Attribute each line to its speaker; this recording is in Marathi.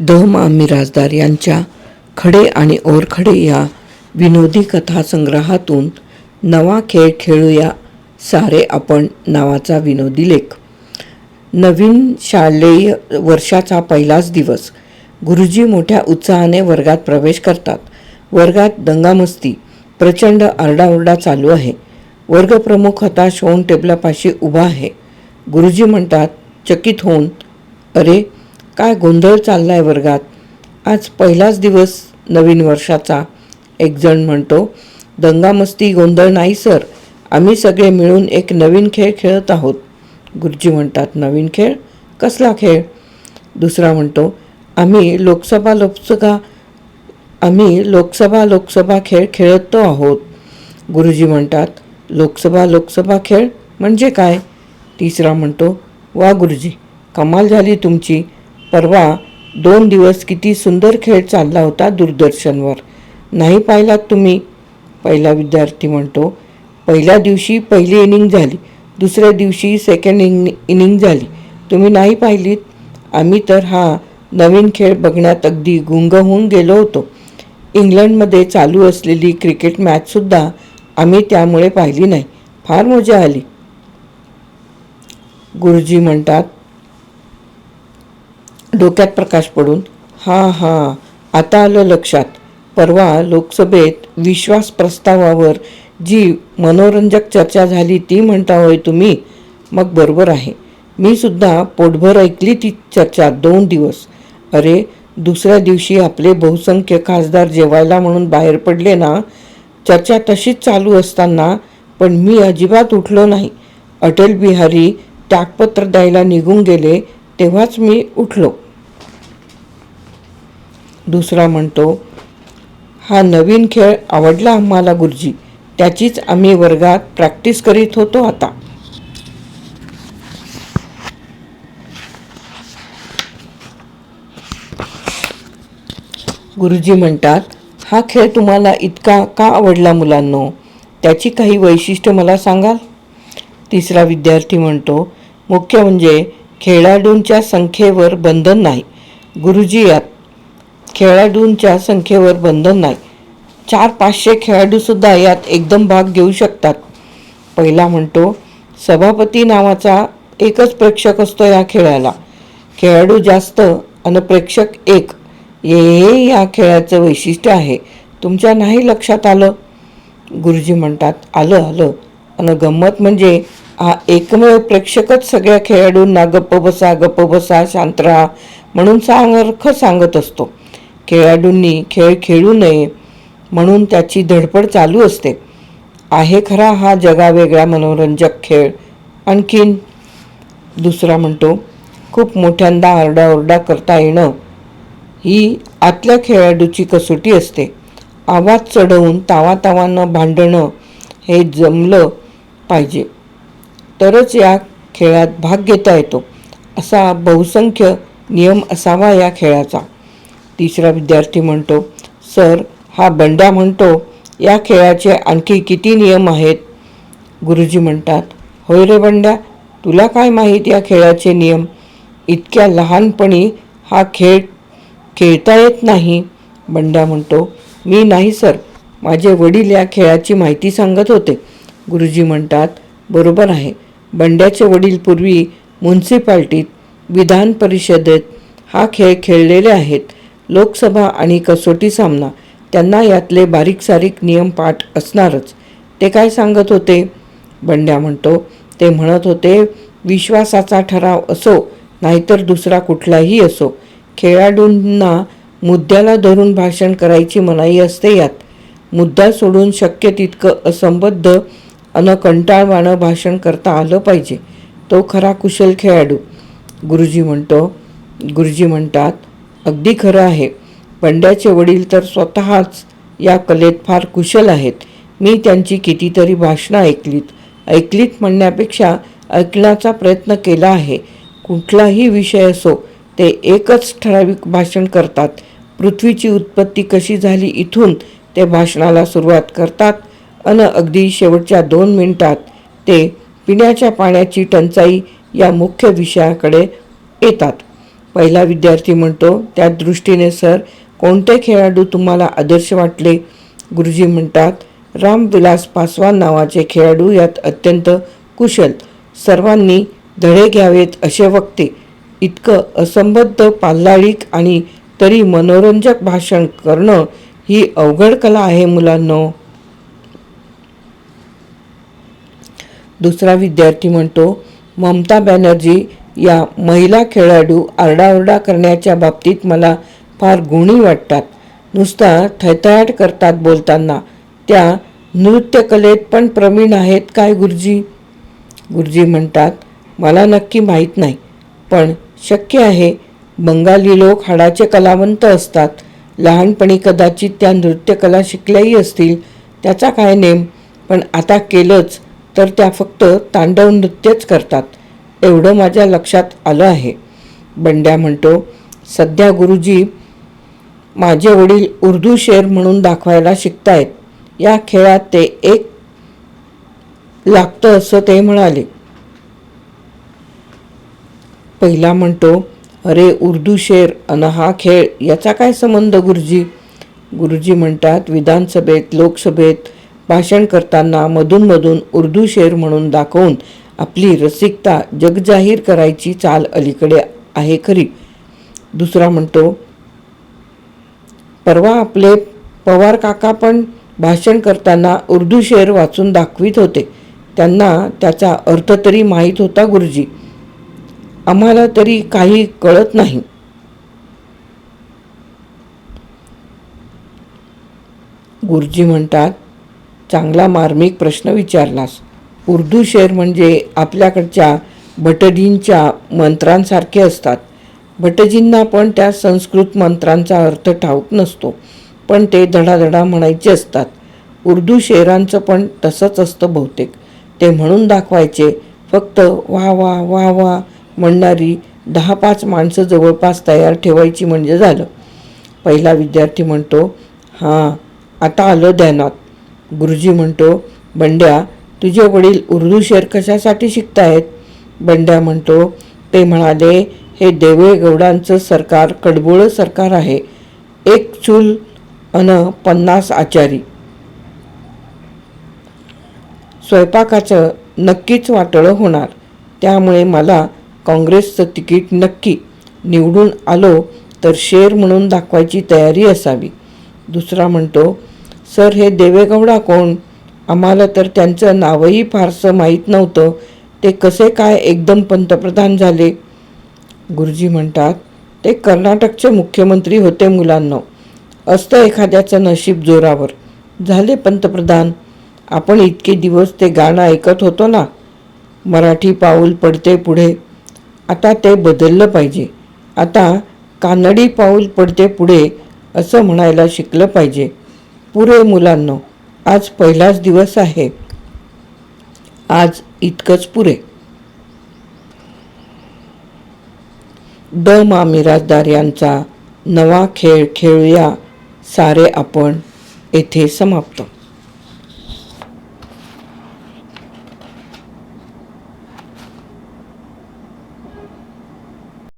Speaker 1: द मा मिराजदार यांच्या खडे आणि ओरखडे या विनोदी कथासंग्रहातून नवा खेळ खेळूया सारे आपण नावाचा विनोदी लेख. नवीन शालेय वर्षाचा पहिलाच दिवस. गुरुजी मोठ्या उत्साहाने वर्गात प्रवेश करतात. वर्गात दंगामस्ती प्रचंड आरडाओरडा चालू आहे. वर्गप्रमुख हताश होऊन टेबलापाशी उभा आहे. गुरुजी म्हणतात चकित होऊन अरे काय गोंधळ चाललाय वर्गात? आज पहिलाच दिवस नवीन वर्षाचा. एक जण म्हणतो दंगामस्ती गोंधळ नाही सर. आम्ही सगळे मिळून एक नवीन खेळ खेळत आहोत. गुरुजी म्हणतात नवीन खेळ? कसला खेळ? दुसरा म्हणतो आम्ही लोकसभा लोकसभा आम्ही लोकसभा लोकसभा खेळ खेळतो आहोत. गुरुजी म्हणतात लोकसभा लोकसभा खेळ म्हणजे काय? तिसरा म्हणतो वा गुरुजी कमाल झाली तुमची. परवा दोन दिवस किती सुंदर खेळ चालला होता दूरदर्शनवर. नाही पाहिलात तुम्ही? पहिला विद्यार्थी म्हणतो पहिल्या दिवशी पहिली इनिंग झाली दुसऱ्या दिवशी सेकंड इनि इनिंग झाली. तुम्ही नाही पाहिलीत? आम्ही तर हा नवीन खेळ बघण्यात अगदी गुंग होऊन गेलो होतो. इंग्लंडमध्ये चालू असलेली क्रिकेट मॅचसुद्धा आम्ही त्यामुळे पाहिली नाही. फार मजा आली. गुरुजी म्हणतात डोक्यात प्रकाश पडून हां हां आता आलं लक्षात. परवा लोकसभेत विश्वास प्रस्तावावर जी मनोरंजक चर्चा झाली ती म्हणता होय तुम्ही? मग बरोबर आहे. मी सुद्धा पोटभर ऐकली ती चर्चा दोन दिवस. अरे दुसऱ्या दिवशी आपले बहुसंख्य खासदार जेवायला म्हणून बाहेर पडले ना? चर्चा तशीच चालू असताना पण मी अजिबात उठलो नाही. अटल बिहारी त्यागपत्र द्यायला निघून गेले तेव्हाच मी उठलो. दुसरा म्हणतो हा नवीन खेळ आवडला आम्हाला गुरुजी त्याचीच आम्ही वर्गात प्रॅक्टिस करीत होतो आता. गुरुजी म्हणतात हा खेळ तुम्हाला इतका का आवडला मुलांनो? त्याची काही वैशिष्ट्य मला सांगाल? तिसरा विद्यार्थी म्हणतो मुख्य म्हणजे खेळाडूंच्या संख्येवर बंधन नाही. गुरुजी यात खेळाडूंच्या संख्येवर बंधन नाही. चार पाचशे खेळाडूसुद्धा यात एकदम भाग घेऊ शकतात. पहिला म्हणतो सभापती नावाचा एकच प्रेक्षक असतो या खेळाला. खेळाडू जास्त आणि प्रेक्षक एक. हे या खेळाचं वैशिष्ट्य आहे. तुमच्या नाही लक्षात आलं? गुरुजी म्हणतात आलं आलं. आणि गंमत म्हणजे हा एकमेव प्रेक्षकच सगळ्या खेळाडूंना गप्प बसा गप्प बसा शांत राहा म्हणून सांगर्ख सांगत असतो. खेळाडूंनी खेळ खेळू नये म्हणून त्याची धडपड चालू असते. आहे खरा हा जगावेगळा मनोरंजक खेळ. आणखीन दुसरा म्हणतो खूप मोठ्यांदा आरडाओरडा करता येणं ही आतल्या खेळाडूची कसोटी असते. आवाज चढवून तावातावानं भांडणं हे जमलं पाहिजे. तरच या खेळात भाग घेता येतो असा बहुसंख्य नियम असावा या खेळाचा. तिसरा विद्यार्थी म्हणतो सर हा बंड्या म्हणतो या खेळाचे आणखी किती नियम आहेत? गुरुजी म्हणतात होय रे बंड्या तुला काय माहीत या खेळाचे नियम? इतक्या लहानपणी हा खेळ खेळता येत नाही. बंड्या म्हणतो मी नाही सर. माझे वडील या खेळाची माहिती सांगत होते. गुरुजी म्हणतात बरोबर आहे. बंड्याचे वडील पूर्वी म्युन्सिपाल्टीत विधान परिषदेत हा खेळ खेळलेले आहेत. लोकसभा आणि कसोटी सामना त्यांना यातले बारीक सारीक नियम पाठ असणारच. ते काय सांगत होते? बंड्या म्हणतो ते म्हणत होते विश्वासाचा ठराव असो नाहीतर दुसरा कुठलाही असो. खेळाडूंना मुद्द्याला धरून भाषण करायची मनाई असते यात. मुद्दा सोडून शक्य तितकं असंबद्ध अन कंटाळवाणं भाषण करता आलं पाहिजे. तो खरा कुशल खेळाडू. गुरुजी म्हणतो गुरुजी म्हणतात अगदी खरं आहे. पंड्याचे वडील तर स्वतःच या कलेत फार कुशल आहेत. मी त्यांची कितीतरी भाषणं ऐकलीत. ऐकलीत म्हणण्यापेक्षा ऐकण्याचा प्रयत्न केला आहे. कुठलाही विषय असो ते एकच ठराविक भाषण करतात. पृथ्वीची उत्पत्ती कशी झाली इथून ते भाषणाला सुरुवात करतात. अन अगदी शेवटच्या दोन मिनिटात ते पिण्याच्या पाण्याची टंचाई या मुख्य विषयाकडे येतात. पहिला विद्यार्थी म्हणतो त्या दृष्टीने सर कोणते खेळाडू तुम्हाला आदर्श वाटले? गुरुजी म्हणतात रामविलास पासवान नावाचे खेळाडू यात अत्यंत कुशल सर्वांनी धडे घ्यावेत असे वक्ते. इतकं असंबद्ध पाल्लाळिक आणि तरी मनोरंजक भाषण करणं ही अवघड कला आहे मुलांनो. दुसरा विद्यार्थी म्हणतो ममता बॅनर्जी या महिला खेळाडू आरडाओरडा करण्याच्या बाबतीत मला फार गुणी वाटतात. नुसता थैथयाट करतात बोलताना. त्या नृत्यकलेत पण प्रवीण आहेत काय गुरुजी? गुरुजी म्हणतात मला नक्की माहीत नाही पण शक्य आहे. बंगाली लोक हाडाचे कलावंत असतात. लहानपणी कदाचित त्या नृत्यकला शिकल्याही असतील. त्याचा काय नेम? पण आता केलंच. तर त्या फक्त तांडव नृत्यच करतात. एवढं माझ्या लक्षात आलं आहे. बंड्या म्हणतो सध्या गुरुजी माझे वडील उर्दू शेर म्हणून दाखवायला शिकतायत. या खेळात ते एक लागतं असं ते म्हणाले. पहिला म्हणतो अरे उर्दू शेर अन हा खेळ याचा काय संबंध गुरुजी? गुरुजी म्हणतात विधानसभेत लोकसभेत भाषण करताना मधूनमधून उर्दू शेर म्हणून दाखवून आपली रसिकता जगजाहीर करायची चाल अलीकडे आहे खरी. दुसरा म्हणतो परवा आपले पवार काका पण भाषण करताना उर्दू शेर वाचून दाखवित होते. त्यांना त्याचा अर्थ तरी माहीत होता गुरुजी. आम्हाला तरी काही कळत नाही. गुरुजी म्हणतात चांगला मार्मिक प्रश्न विचारलास. उर्दू शेर म्हणजे आपल्याकडच्या भटजींच्या मंत्रांसारखे असतात. भटजींना पण त्या संस्कृत मंत्रांचा अर्थ ठाऊक नसतो पण ते धडाधडा म्हणायचे असतात. उर्दू शेरांचं पण तसंच असतं बहुतेक. ते म्हणून दाखवायचे फक्त वा वा वा वा म्हणणारी दहा पाच माणसं जवळपास तयार ठेवायची म्हणजे झालं. पहिला विद्यार्थी म्हणतो हां आता आलं ध्यानात. गुरुजी म्हणतो बंड्या तुझे वडील उर्दू शेर कशासाठी शिकतायत बंड्या म्हणतो ते म्हणाले हे देवेगौडांचं सरकार कडबोळं सरकार आहे. एक चूल अन पन्नास आचारी. स्वयंपाकाचं नक्कीच वाटळं होणार. त्यामुळे मला काँग्रेसचं तिकीट नक्की निवडून आलो तर शेर म्हणून दाखवायची तयारी असावी. दुसरा म्हणतो सर हे देवेगौडा कोण? आम्हाला तर त्यांचं नावही फारसं माहीत नव्हतं. ते कसे काय एकदम पंतप्रधान झाले? गुरुजी म्हणतात ते कर्नाटकचे मुख्यमंत्री होते मुलांना. असतं एखाद्याचं नशीब जोरावर. झाले पंतप्रधान. आपण इतके दिवस ते गाणं ऐकत होतो ना? मराठी पाऊल पडते पुढे. आता ते बदललं पाहिजे. आता कानडी पाऊल पडते पुढे असं म्हणायला शिकलं पाहिजे. पुरे मुलांनो आज पहिलाच दिवस आहे. आज इतकंच पुरे. द मा मिराजदार यांचा नवा खेळ खेळूया. सारे आपण येथे समाप्त.